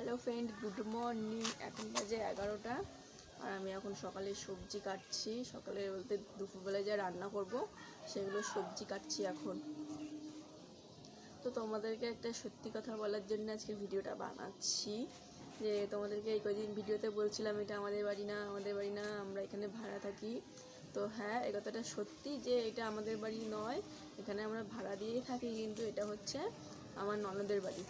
Hello friend good morning এখন বাজে এগারোটা আর আমি এখন সকালে সবজি কাটছি। সকালে বলতে দুপুরবেলায় যা রান্না করব, সেগুলো সবজি কাটছি এখন। তো তোমাদেরকে একটা সত্যি কথা বলার জন্য আজকে ভিডিওটা বানাচ্ছি। যে তোমাদেরকে এই কদিন ভিডিওতে বলছিলাম, এটা আমাদের বাড়ি না, আমাদের বাড়ি না, আমরা এখানে ভাড়া থাকি। তো হ্যাঁ এই কথাটা সত্যি যে এটা আমাদের বাড়ি নয়, এখানে আমরা ভাড়া দিয়েই থাকি, কিন্তু এটা হচ্ছে আমার ননদের বাড়ি।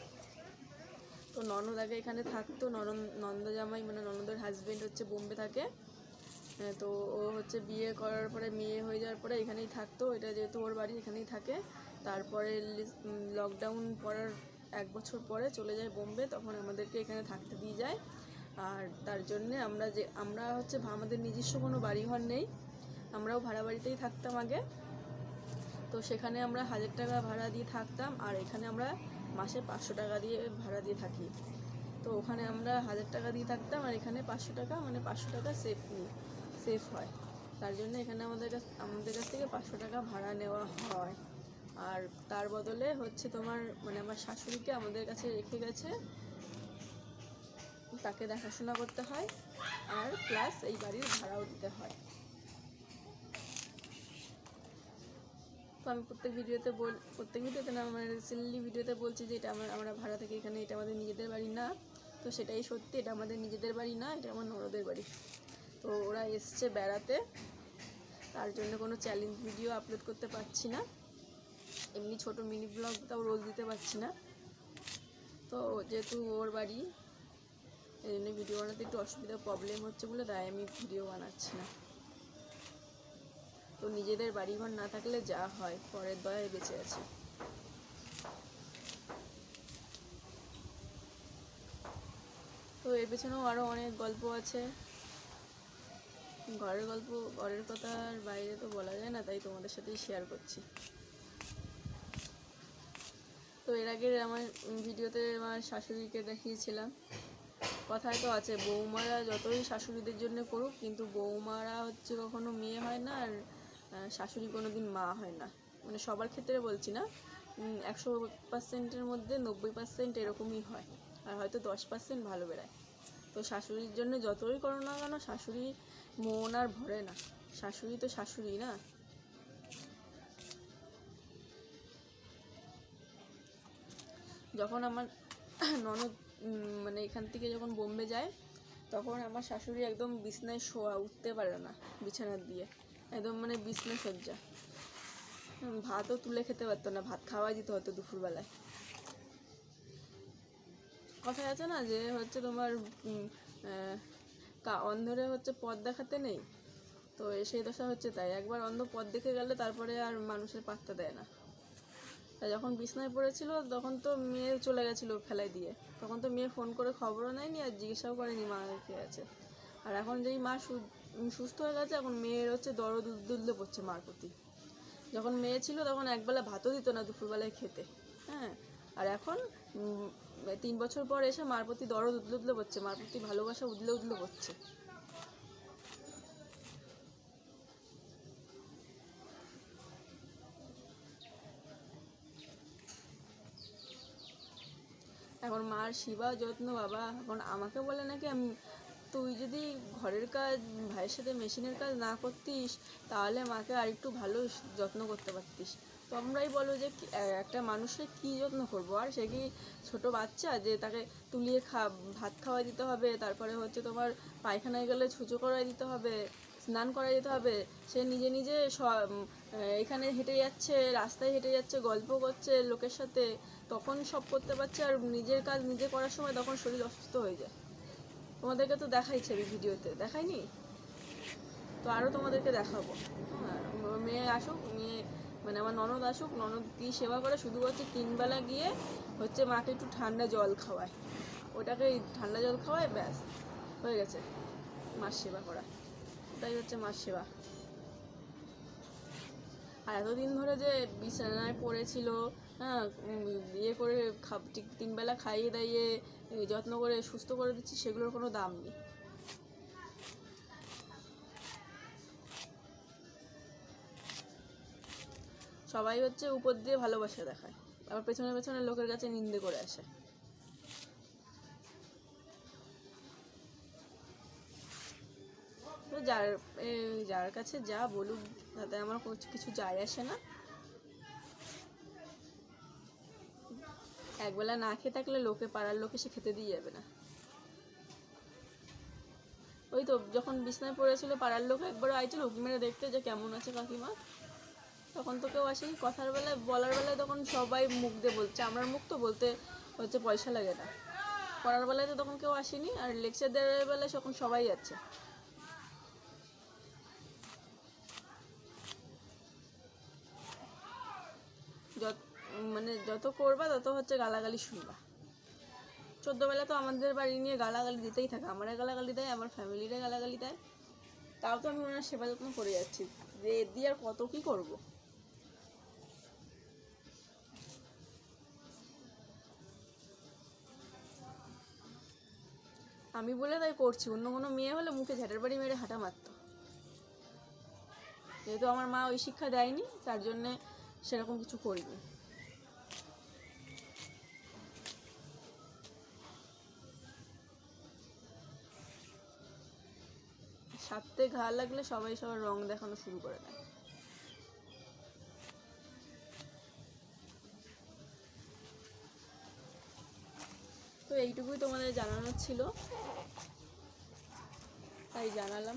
তো ননদ আগে এখানে থাকতো। ননদ নন্দ জামাই মানে ননদের হাজব্যান্ড হচ্ছে বোম্বে থাকে। হ্যাঁ, তো ও হচ্ছে বিয়ে করার পরে মেয়ে হয়ে যাওয়ার পরে এখানেই থাকতো। এটা যেহেতু ওর বাড়ি এখানেই থাকে। তারপরে লকডাউন পড়ার এক বছর পরে চলে যায় বোম্বে। তখন আমাদেরকে এখানে থাকতে দিয়ে যায়। আর তার জন্যে আমরা যে আমরা হচ্ছে আমাদের নিজস্ব কোনো বাড়িঘর নেই। আমরাও ভাড়া বাড়িতেই থাকতাম আগে। তো সেখানে আমরা হাজার টাকা ভাড়া দিয়ে থাকতাম। আর এখানে আমরা মাসে পাঁচশো টাকা দিয়ে ভাড়া দিয়ে থাকি। তো ওখানে আমরা হাজার টাকা দিয়ে থাকতাম আর এখানে পাঁচশো টাকা মানে পাঁচশো টাকা সেফ নিই সেফ হয়। তার জন্য এখানে আমাদের কাছ আমাদের কাছ থেকে পাঁচশো টাকা ভাড়া নেওয়া হয়। আর তার বদলে হচ্ছে তোমার মানে আমার শাশুড়িকে আমাদের কাছে রেখে গেছে। তাকে দেখাশোনা করতে হয় আর প্লাস এই বাড়ির ভাড়াও দিতে হয়। আমি প্রত্যেক ভিডিওতে বল, প্রত্যেক ভিডিওতে না মানে রিসেন্টলি ভিডিওতে বলছি যে এটা আমরা আমরা ভাড়া থেকে এখানে, এটা আমাদের নিজেদের বাড়ি না। তো সেটাই সত্যি, এটা আমাদের নিজেদের বাড়ি না, এটা আমার ননদের বাড়ি। তো ওরা এসছে বেড়াতে, তার জন্য কোনো চ্যালেঞ্জ ভিডিও আপলোড করতে পারছি না। এমনি ছোট মিনি ব্লগ তাও রোজ দিতে পারছি না। তো যেহেতু ওর বাড়ি, এই জন্য ভিডিও বানাতে একটু অসুবিধা প্রবলেম হচ্ছে বলে তাই আমি ভিডিও বানাচ্ছি না। তো নিজেদের বাড়িঘর না থাকলে যা হয়, পরের দয়ায় বেঁচে আছে। তো এর পেছনেও আরও অনেক গল্প আছে। ঘরের গল্প, ঘরের কথা বাইরে তো বলা যায় না, তাই তোমাদের সাথেই শেয়ার করছি। তো এর আগে আমার ভিডিওতে আমার শাশুড়িকে দেখিয়েছিলাম। কথায় তো আছে, বৌমারা যতই শাশুড়িদের জন্য করুক, কিন্তু বৌমারা হচ্ছে কখনো মেয়ে হয় না, আর শাশুড়ি কোনো দিন মা হয় না। মানে সবার ক্ষেত্রে বলছি না একশো পার্সেন্টের মধ্যে নব্বই পার্সেন্ট এরকমই হয়। আর হয়তো দশ পার্সেন্ট ভালো বেড়ায়। তো শাশুড়ির জন্য যতই করো না কেন, শাশুড়ি মন আর ভরে না। শাশুড়ি তো শাশুড়ি না। যখন আমার ননদ মানে এখান থেকে যখন বোম্বে যায়, তখন আমার শাশুড়ি একদম বিছনায় শোয়া, উঠতে পারে না বিছানার দিয়ে। একদম মানে বিছনা সজ্জা। ভাতও তুলে খেতে পারতো না, ভাত খাওয়াই দিতে হতো দুপুরবেলায়। কথায় আছে না যে হচ্ছে তোমার কা- অন্ধরে হচ্ছে পথ দেখাতে নেই, তো সেই দশা হচ্ছে তাই। একবার অন্ধ পথ দেখে গেলে তারপরে আর মানুষের পাত্তা দেয় না। যখন বিছনায় পড়েছিল, তখন তো মেয়ে চলে গেছিল ফেলাই দিয়ে। তখন তো মেয়ে ফোন করে খবরও নেয়নি আর জিজ্ঞাসাও করেনি মা রেখে আছে। আর এখন যেই মা সুস্থ হয়ে গেছে, এখন মেয়ের হচ্ছে দরদ উদ্দুল্লে পড়ছে মার প্রতি। যখন মেয়ে ছিল তখন একবেলা ভাতও দিত না, দুপুরবেলায় খেতে। হ্যাঁ আর এখন তিন বছর পর এসে মার প্রতি দরদ উদলে উদলে পড়ছে, মার প্রতি ভালোবাসা উদলে উদলে পড়ছে। এখন মার সেবা যত্ন বাবা, এখন আমাকে বলে নাকি আমি তুই যদি ঘরের কাজ, ভাইয়ের সাথে মেশিনের কাজ না করতিস, তাহলে মাকে আর একটু ভালো যত্ন করতে পারতিস। তোমরাই বলো যে একটা মানুষের কী যত্ন করব? আর সে কি ছোটো বাচ্চা যে তাকে তুলিয়ে খা, ভাত খাওয়াই দিতে হবে, তারপরে হচ্ছে তোমার পায়খানায় গেলে ছুঁচো করাই দিতে হবে, স্নান করাই দিতে হবে, সে নিজে নিজে এখানে হেঁটে যাচ্ছে, রাস্তায় হেঁটে যাচ্ছে, গল্প করছে লোকের সাথে, তখন সব করতে পারছে, আর নিজের কাজ নিজে করার সময় তখন শরীর অসুস্থ হয়ে যায়। তোমাদেরকে তো দেখাইছে আমি ভিডিওতে দেখাইনি? তো আরও তোমাদেরকে দেখাবো। হ্যাঁ, মেয়ে আসুক মেয়ে মানে আমার ননদ আসুক ননদ দিয়ে সেবা করে শুধু হচ্ছে তিনবেলা গিয়ে হচ্ছে মাকে একটু ঠান্ডা জল খাওয়ায়। ওটাকে ঠান্ডা জল খাওয়ায় ব্যাস হয়ে গেছে মার সেবা করা। ওটাই হচ্ছে মার সেবা। আর এতদিন ধরে যে বিছানায় পড়েছিল হ্যাঁ ইয়ে করে খা- ঠিক তিনবেলা খাইয়ে দাইয়ে যত্ন করে, সুস্থ করে দিচ্ছি, সেগুলোর কোনো দাম নেই। সবাই হচ্ছে উপর দিয়ে ভালোবাসা দেখায়, আবার পেছনে পেছনে লোকের কাছে নিন্দে করে আসে। যার যার কাছে যা বলুক, তাতে আমার কিছু যায় আসে না। একবেলা না খেয়ে থাকলে লোকে, পাড়ার লোকে সে খেতে দিয়ে যাবে না। ওই তো, যখন বিছনায় পড়েছিল পাড়ার লোক একবার আইছিল উঁকি মেরে দেখতে যে কেমন আছে কাকিমা। তখন তো কেউ আসেনি। কথার বেলায়, বলার বেলায় তখন সবাই মুখ দিয়ে বলছে। আমার মুখ তো বলতে হচ্ছে পয়সা লাগে না। পড়ার বেলায় তো তখন কেউ আসেনি। আর লেকচার দেওয়ার বেলায় তখন সবাই যাচ্ছে। যত মানে যত করবা, তত হচ্ছে গালাগালি শুনবা। চোদ্দোবেলা তো আমাদের বাড়ি নিয়ে গালাগালি দিতেই থাকে। আমারে গালাগালি দেয়, আমার ফ্যামিলিরে গালাগালি দেয়। তাও তো আমি ওনার সেবা যত্ন করে যাচ্ছি। যে দিয়ে আর কত কি করব? আমি বলে তাই করছি, অন্য কোনো মেয়ে হলে মুখে ঝাঁটের বাড়ি মেরে হাঁটা মারতো। যেহেতু আমার মা ওই শিক্ষা দেয়নি, তার জন্যে সেরকম কিছু করিনি। সাথে ঘা লাগলে সবাই সবার রং দেখানো শুরু করে দেয়। তো এইটুকুই তোমাদের জানানোর ছিল। তাই জানালাম।